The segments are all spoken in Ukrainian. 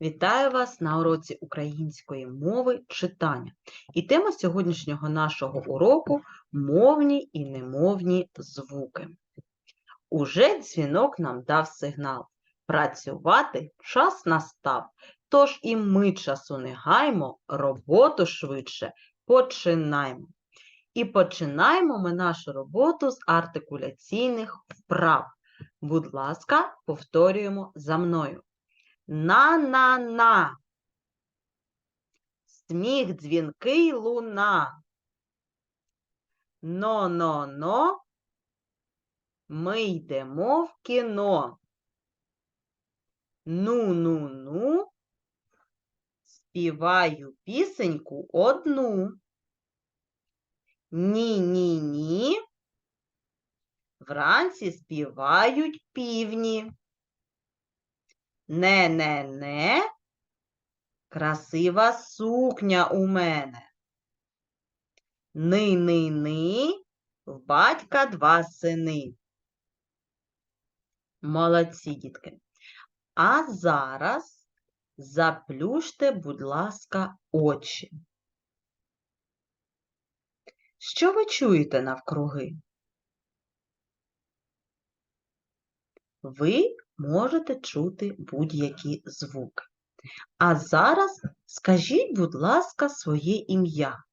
Вітаю вас на уроці української мови читання. І тема сьогоднішнього нашого уроку мовні і немовні звуки. Уже дзвінок нам дав сигнал. Працювати час настав, тож і ми часу не гаймо, роботу швидше починаймо. І починаємо ми нашу роботу з артикуляційних вправ. Будь ласка, повторюємо за мною. На-на-на. Сміх дзвінкий луна. Но-но-но. Ми йдемо в кіно. Ну-ну-ну. Співаю пісеньку одну. Ні-ні-ні. Вранці співають півні. Не-не-не, красива сукня у мене. Ни-ни-ни, в батька два сини. Молодці, дітки. А зараз заплющте, будь ласка, очі. Що ви чуєте навкруги? Ви можете чути будь-які звуки. А зараз скажіть, будь ласка, своє ім'я.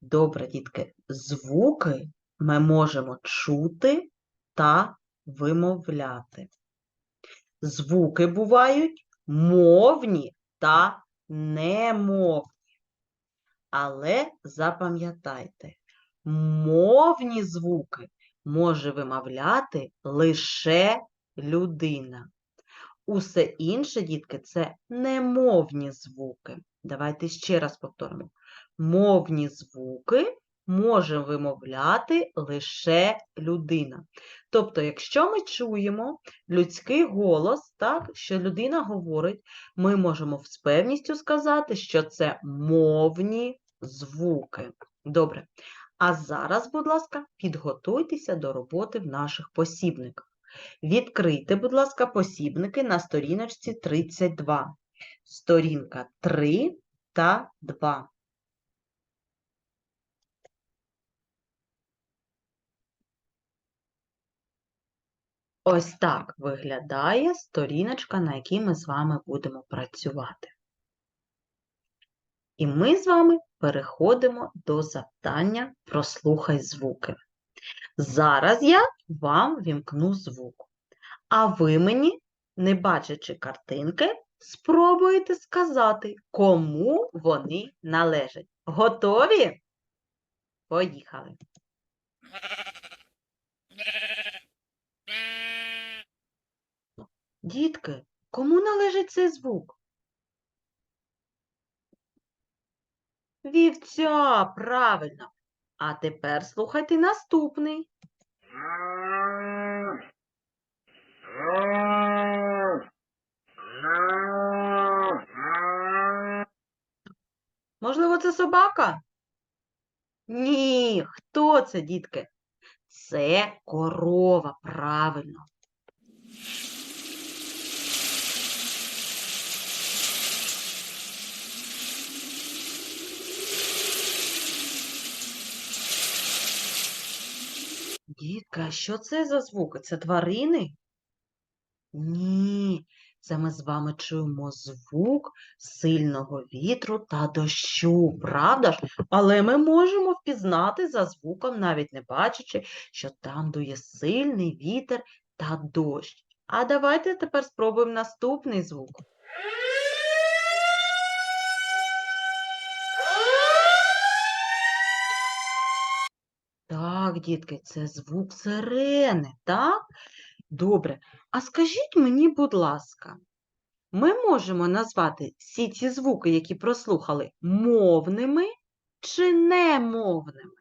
Добре, дітки, звуки ми можемо чути та вимовляти. Звуки бувають мовні та немовні. Але запам'ятайте, мовні звуки може вимовляти лише людина. Усе інше, дітки, це немовні звуки. Давайте ще раз повторимо. Мовні звуки може вимовляти лише людина. Тобто, якщо ми чуємо людський голос, так, що людина говорить, ми можемо з певністю сказати, що це мовні звуки. Добре. А зараз, будь ласка, підготуйтеся до роботи в наших посібниках. Відкрийте, будь ласка, посібники на сторіночці 32. Сторінка 3 та 2. Ось так виглядає сторіночка, на якій ми з вами будемо працювати. І ми з вами переходимо до завдання Прослухай звуки. Зараз я вам вімкну звук, а ви мені, не бачачи картинки, спробуєте сказати, кому вони належать. Готові? Поїхали! Дітки, кому належить цей звук? Вівця, правильно. А тепер слухайте наступний. Можливо, це собака? Ні, хто це, дітки? Це корова, правильно. Дітка, що це за звуки? Це тварини? Ні, це ми з вами чуємо звук сильного вітру та дощу, правда ж? Але ми можемо впізнати за звуком, навіть не бачачи, що там дує сильний вітер та дощ. А давайте тепер спробуємо наступний звук. Так, дітки, це звук сирени, так? Добре. А скажіть мені, будь ласка, ми можемо назвати всі ці звуки, які прослухали, мовними чи немовними?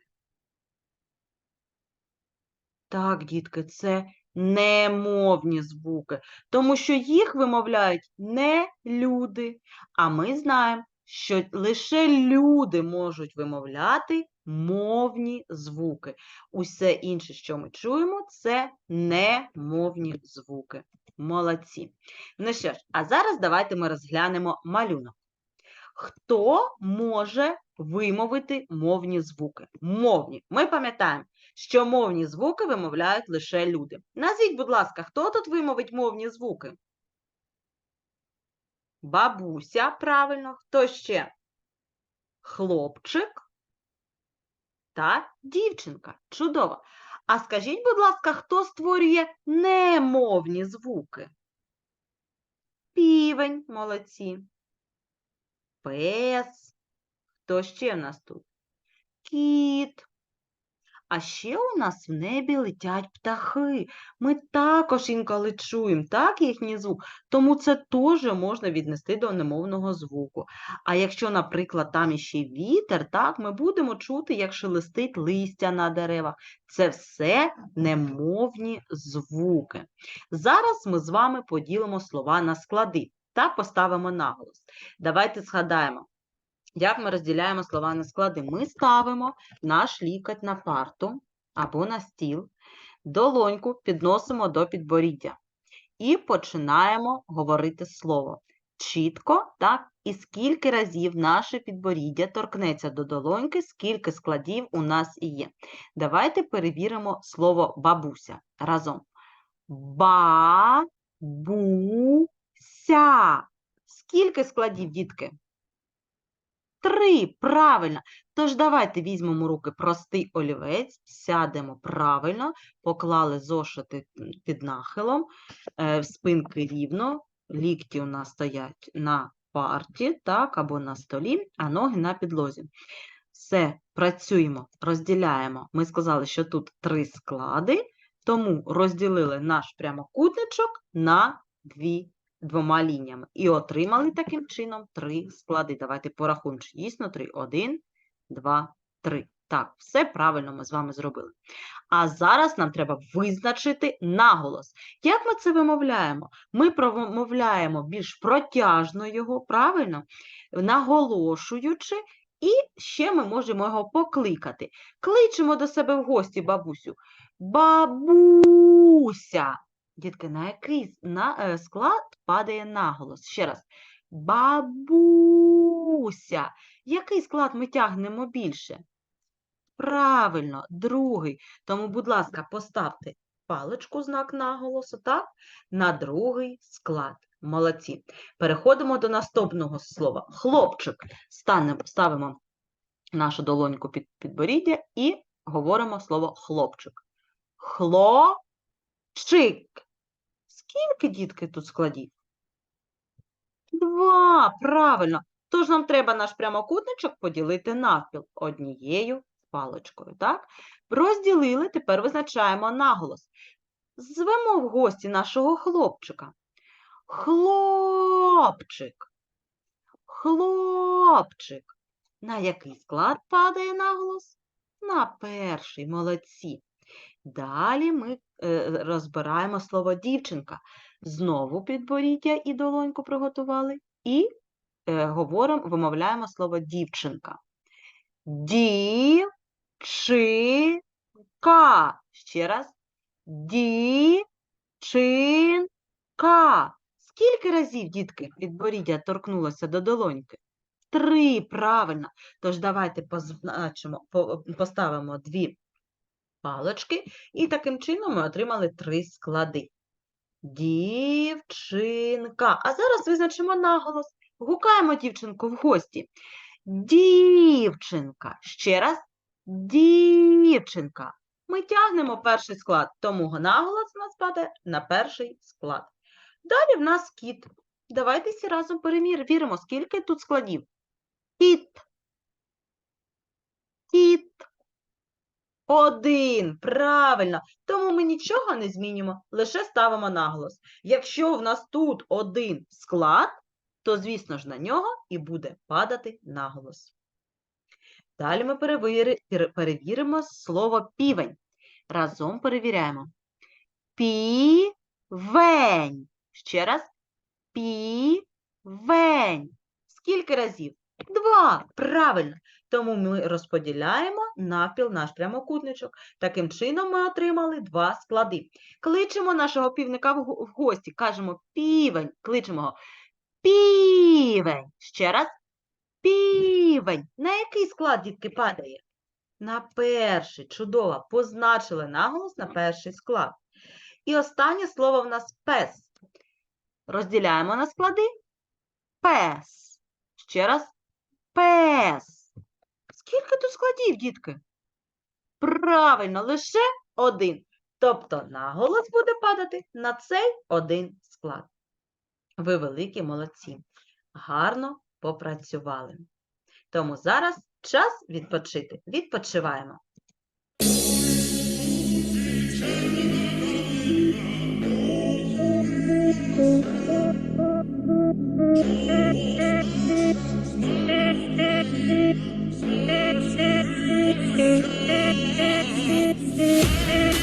Так, дітки, це немовні звуки, тому що їх вимовляють не люди. А ми знаємо, що лише люди можуть вимовляти мовні звуки. Усе інше, що ми чуємо, це немовні звуки. Молодці. Ну що ж, а зараз давайте ми розглянемо малюнок. Хто може вимовити мовні звуки? Мовні. Ми пам'ятаємо, що мовні звуки вимовляють лише люди. Назвіть, будь ласка, хто тут вимовить мовні звуки? Бабуся, правильно. Хто ще? Хлопчик та дівчинка. Чудово. А скажіть, будь ласка, хто створює немовні звуки? Півень, молодці. Пес. Хто ще в нас тут? Кіт. А ще у нас в небі летять птахи. Ми також інколи чуємо, так, їхній звук, тому це теж можна віднести до немовного звуку. А якщо, наприклад, там іще вітер, так, ми будемо чути, як шелестить листя на деревах. Це все немовні звуки. Зараз ми з вами поділимо слова на склади та поставимо наголос. Давайте згадаємо. Як ми розділяємо слова на склади? Ми ставимо наш лікоть на парту або на стіл, долоньку підносимо до підборіддя і починаємо говорити слово. Чітко, так, і скільки разів наше підборіддя торкнеться до долоньки, скільки складів у нас і є. Давайте перевіримо слово бабуся разом. Ба-бу-ся. Скільки складів, дітки? Три, правильно. Тож давайте візьмемо руки простий олівець, сядемо правильно, поклали зошити під нахилом, е, спинки рівно, лікті у нас стоять на парті, так, або на столі, а ноги на підлозі. Все, працюємо, розділяємо. Ми сказали, що тут три склади, тому розділили наш прямокутничок на дві двома лініями. І отримали таким чином три склади. Давайте порахуємо, чи дійсно три. Один, два, три. Так, все правильно ми з вами зробили. А зараз нам треба визначити наголос. Як ми це вимовляємо? Ми промовляємо більш протяжно його, правильно? Наголошуючи, і ще ми можемо його покликати. Кличемо до себе в гості бабусю. Бабуся. Дітки, на який на, е, склад падає наголос? Ще раз. Бабуся. Який склад ми тягнемо більше? Правильно, другий. Тому, будь ласка, поставте паличку знак наголосу, так? На другий склад. Молодці. Переходимо до наступного слова. Хлопчик. Станемо, ставимо нашу долоньку під підборіддя і говоримо слово хлопчик. Хлопчик. Скільки, дітки, тут складів? Два, правильно. Тож нам треба наш прямокутничок поділити навпіл однією паличкою, так? Розділили, тепер визначаємо наголос. Звемо в гості нашого хлопчика. Хлопчик. Хлопчик. На який склад падає наголос? На перший, молодці. Далі ми розбираємо слово дівчинка. Знову підборіддя і долоньку приготували. І е, говоримо, вимовляємо слово дівчинка. Дівчинка. Ще раз. Дівчинка. Скільки разів, дітки, підборіддя торкнулося до долоньки? Три, правильно. Тож давайте позначимо, поставимо дві палочки, і таким чином ми отримали три склади. Дівчинка. А зараз визначимо наголос. Гукаємо дівчинку в гості. Дівчинка. Ще раз. Дівчинка. Ми тягнемо перший склад, тому наголос у нас падає на перший склад. Далі в нас кіт. Давайте всі разом перевіримо, скільки тут складів. Кіт. Кіт. Один. Правильно. Тому ми нічого не змінюємо, лише ставимо наголос. Якщо в нас тут один склад, то, звісно ж, на нього і буде падати наголос. Далі ми перевіримо слово півень. Разом перевіряємо. Півень. Ще раз. Півень. Скільки разів? Два. Правильно. Тому ми розподіляємо навпіл наш прямокутничок. Таким чином ми отримали два склади. Кличемо нашого півника в гості, кажемо півень, кличемо його півень. Ще раз. Півень. На який склад, дітки, падає? На перший. Чудово. Позначили наголос на перший склад. І останнє слово в нас пес. Розділяємо на склади. Пес. Ще раз. Пес. Скільки тут складів, дітки? Правильно, лише один. Тобто наголос буде падати на цей один склад. Ви великі молодці. Гарно попрацювали. Тому зараз час відпочити. Відпочиваємо. Thank you.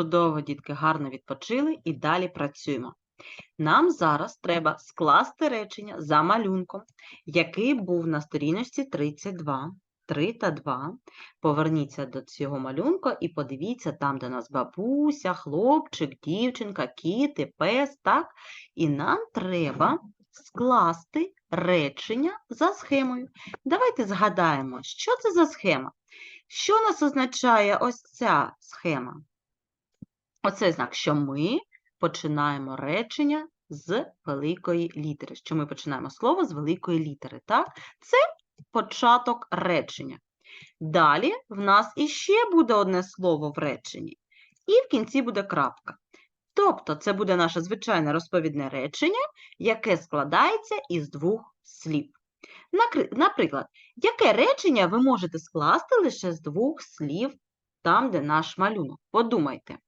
Чудово, дітки, гарно відпочили і далі працюємо. Нам зараз треба скласти речення за малюнком, який був на сторіночці 32, 3 та 2. Поверніться до цього малюнка і подивіться там, де нас бабуся, хлопчик, дівчинка, кіт і пес, так? І нам треба скласти речення за схемою. Давайте згадаємо, що це за схема? Що нас означає ось ця схема? Оце знак, що ми починаємо речення з великої літери. Що ми починаємо слово з великої літери. Так? Це початок речення. Далі в нас іще буде одне слово в реченні, і в кінці буде крапка. Тобто це буде наше звичайне розповідне речення, яке складається із двох слів. Наприклад, яке речення ви можете скласти лише з двох слів там, де наш малюнок? Подумайте.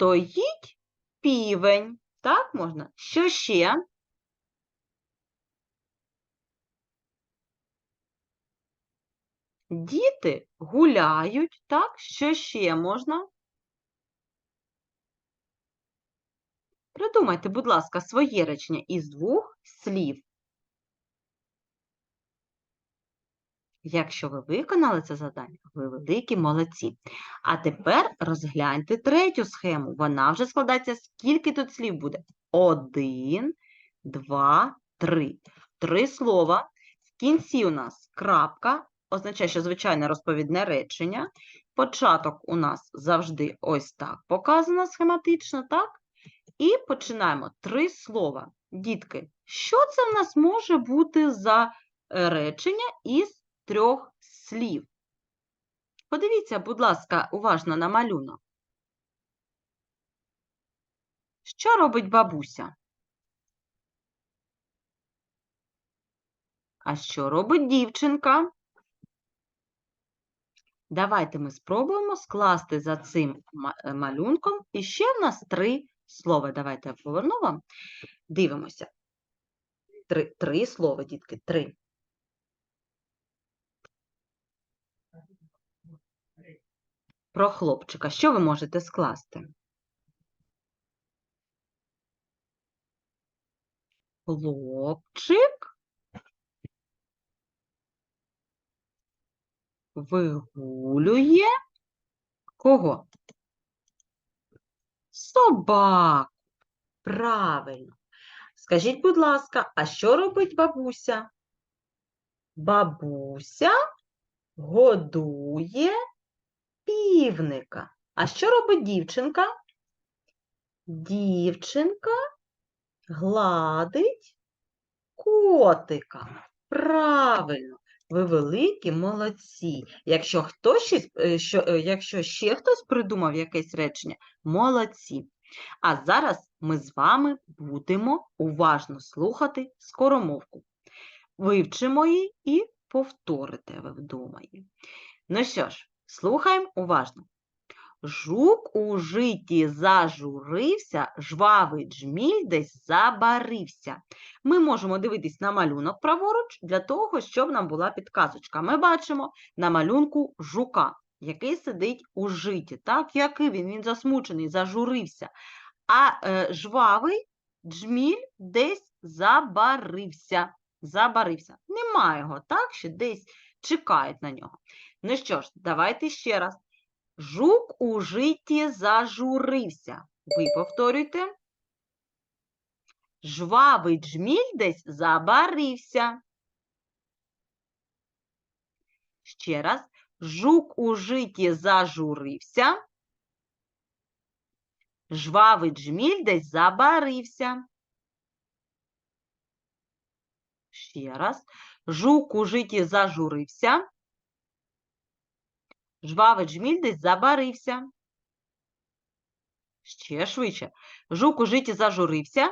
Стоїть півень. Так можна. Що ще? Діти гуляють. Так, що ще можна? Придумайте, будь ласка, своє речення із двох слів. Якщо ви виконали це завдання, ви великі молодці. А тепер розгляньте третю схему. Вона вже складається, скільки тут слів буде? Один, два, три. Три слова. В кінці у нас крапка, означає, що звичайне розповідне речення. Початок у нас завжди ось так показано схематично, так? І починаємо. Три слова. Дітки, що це в нас може бути за е, речення із трьох слів? Подивіться, будь ласка, уважно на малюнок. Що робить бабуся? А що робить дівчинка? Давайте ми спробуємо скласти за цим е, малюнком. І ще в нас три слова. Давайте я поверну вам. Дивимося. Три, три слова, дітки, три. Про хлопчика. Що ви можете скласти? Хлопчик вигулює кого? Собак. Правильно. Скажіть, будь ласка, а що робить бабуся? Бабуся годує півника. А що робить дівчинка? Дівчинка гладить Котика. Правильно. Ви великі молодці. Якщо хтось е, що, е, якщо ще хтось придумав якесь речення, молодці. А зараз ми з вами будемо уважно слухати скоромовку. Вивчимо її і повторите ви вдома. Ну що ж, слухаємо уважно. Жук у житті зажурився, жвавий джміль десь забарився. Ми можемо дивитись на малюнок праворуч для того, щоб нам була підказочка. Ми бачимо на малюнку жука, який сидить у житті. Так, який він? Він засмучений, зажурився. А е, жвавий джміль десь забарився. Забарився. Нема його, так? Що десь чекають на нього. Ну що ж, давайте ще раз. Жук у житті зажурився. Ви повторюйте. Жвавий джміль десь забарився. Ще раз. Жук у житті зажурився. Жвавий джміль десь забарився. Ще раз. Жук у житті зажурився. Жвавий джміль десь забарився. Ще швидше. Жук у житті зажурився.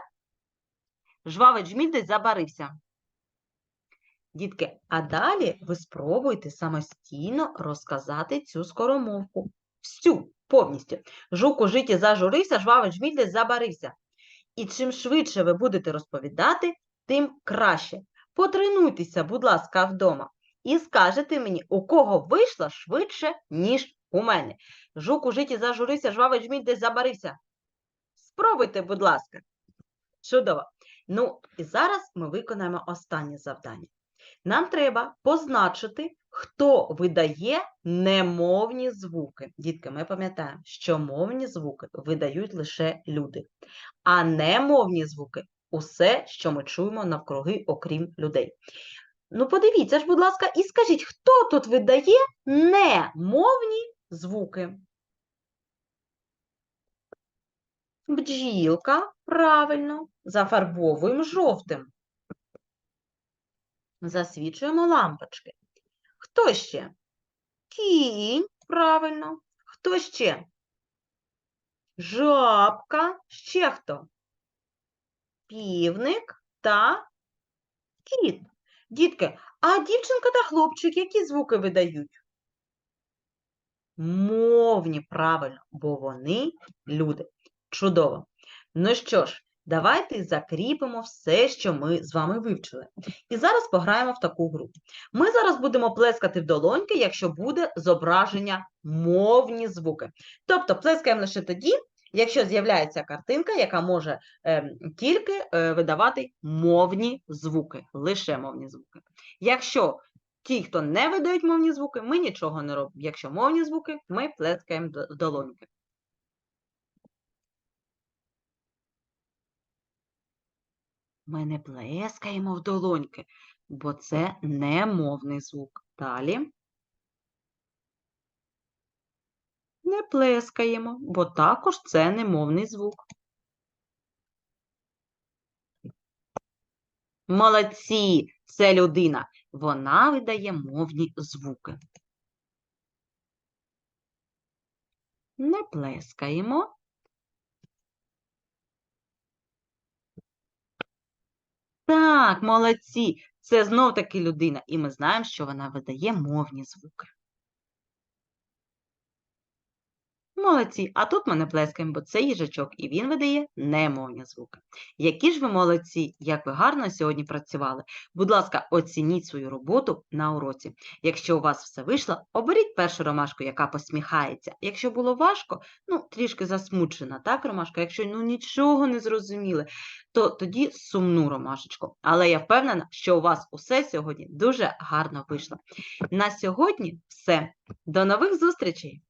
Жвавий джміль десь забарився. Дітки, а далі ви спробуйте самостійно розказати цю скоромовку. Всю, повністю. Жук у житті зажурився, жвавий джміль десь забарився. І чим швидше ви будете розповідати, тим краще. Потренуйтеся, будь ласка, вдома. І скажете мені, у кого вийшло швидше, ніж у мене. Жук у житті зажурився, жвавий джміль десь забарився. Спробуйте, будь ласка. Чудово. Ну, і зараз ми виконаємо останнє завдання. Нам треба позначити, хто видає немовні звуки. Дітки, ми пам'ятаємо, що мовні звуки видають лише люди, а немовні звуки усе, що ми чуємо навкруги, окрім людей. Ну, подивіться ж, будь ласка, і скажіть, хто тут видає немовні звуки? Бджілка, правильно, зафарбовуємо жовтим. Засвічуємо лампочки. Хто ще? Кінь, правильно. Хто ще? Жабка. Ще хто? Півник та кіт. Дітки, а дівчинка та хлопчик які звуки видають? Мовні, правильно, бо вони люди. Чудово. Ну що ж, давайте закріпимо все, що ми з вами вивчили. І зараз пограємо в таку гру. Ми зараз будемо плескати в долоньки, якщо буде зображення мовні звуки. Тобто плескаємо лише тоді, якщо з'являється картинка, яка може е, тільки е, видавати мовні звуки, лише мовні звуки. Якщо ті, хто не видають мовні звуки, ми нічого не робимо. Якщо мовні звуки, ми плескаємо в долоньки. Ми не плескаємо в долоньки, бо це не мовний звук. Далі. Не плескаємо, бо також це не мовний звук. Молодці, це людина. Вона видає мовні звуки. Не плескаємо. Так, молодці. Це знов таки людина, і ми знаємо, що вона видає мовні звуки. Молодці. А тут ми не плескаємо, бо це їжачок, і він видає немовні звуки. Які ж ви молодці, як ви гарно сьогодні працювали. Будь ласка, оцініть свою роботу на уроці. Якщо у вас все вийшло, оберіть першу ромашку, яка посміхається. Якщо було важко, ну, трішки засмучена, так, ромашка? Якщо ну, нічого не зрозуміли, то тоді сумну ромашечку. Але я впевнена, що у вас усе сьогодні дуже гарно вийшло. На сьогодні все. До нових зустрічей!